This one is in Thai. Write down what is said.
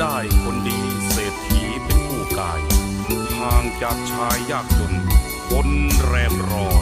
ได้คนดีเศรษฐีเป็นผู้กายห่างจากชายยากจนคนแรมรอ